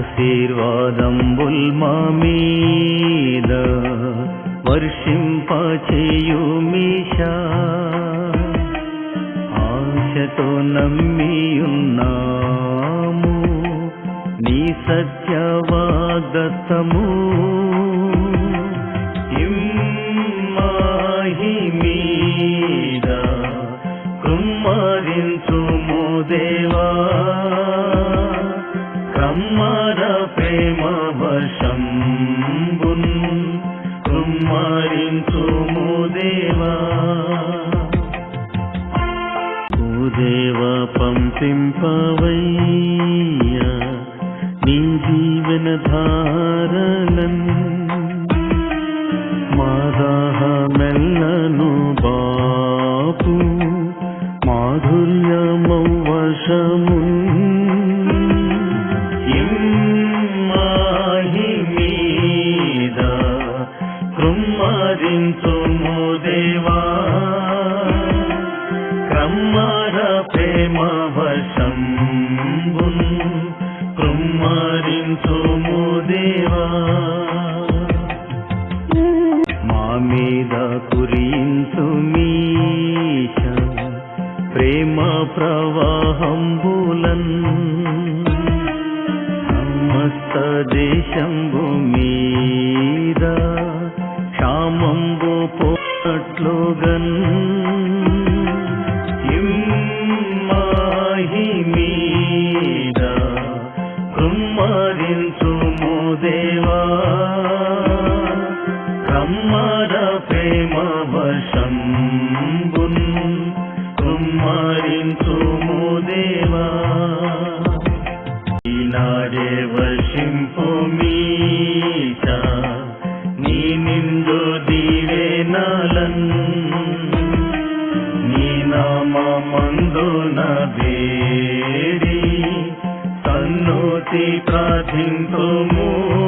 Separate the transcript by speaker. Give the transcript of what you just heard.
Speaker 1: ఆశీర్వాదంబుల్ మీద వర్షింపచేయు మీషా ఆశతో నమ్మియున్నాము నీ సత్యవాగ్దత్తము. ఇమ్మాహి మీద కుమ్మరించుము దేవా. బ్రహ్మర ప్రేమ వశంబున్ కుమ్మరించుము దేవా దేవ పంపింపవయ్యా నీ జీవన ధారలన్ కృమ్మరించుము దేవా. క్రమ్మర ప్రేమ వశంబున్ కృమ్మరించుము దేవా. మా మీద కురించు మీష ప్రేమ ప్రవాహంబులన్. సమస్త దేశం మీద నామంబు పోట్లుగన్ ఇమ్మాహి మీద కృమ్మరించుము దేవా. కమ్మర ప్రేమ వశంబున్ కుమ్మరించుము దేవా. ఈనాడే వర్షింపు మీ నామందున వేడి తన్నుతి ప్రార్థింతుము.